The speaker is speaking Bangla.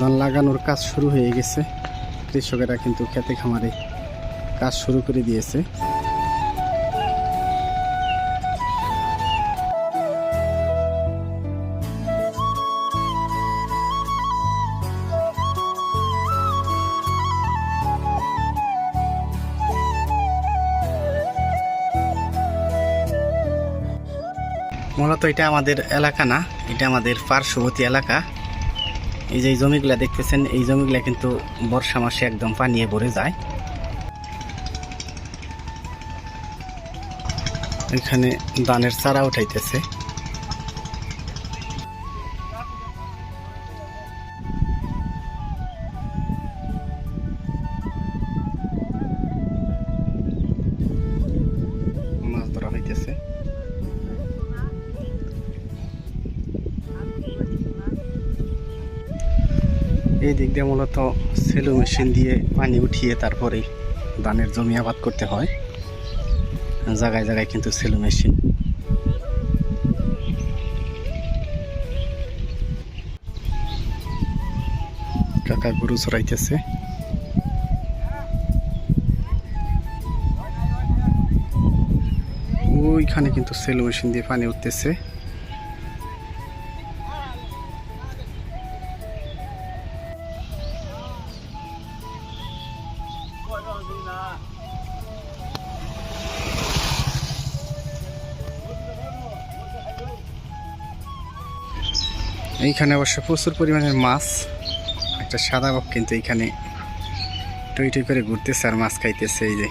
ধান লাগানোর কাজ শুরু হয়ে গেছে। কৃষকেরা কিন্তু খেতে খামারে কাজ শুরু করে দিয়েছে। মূলত এটা আমাদের এলাকা না, এটা আমাদের পার্শ্ববর্তী এলাকা। এই যে জমিগুলা দেখতেছেন, এই জমিগুলা কিন্তু বর্ষা মাসে একদম পানিয়ে ভরে যায়। এখানে দানের চারা উঠাইতেছে। এই দিক দিয়ে মূলত সেলো মেশিন দিয়ে পানি উঠিয়ে তারপরে ধানের জমি আবাদ করতে হয়। জায়গায় জায়গায় কিন্তু সেলো মেশিন। কাকা গরু চড়াইতেছে। ওইখানে কিন্তু সেলো মেশিন দিয়ে পানি উঠতেছে। এইখানে অবশ্য প্রচুর পরিমাণের মাছ, একটা সাদা বক কিন্তু এইখানে টই টই করে ঘুরতেছে আর মাছ খাইতেছে এই যে।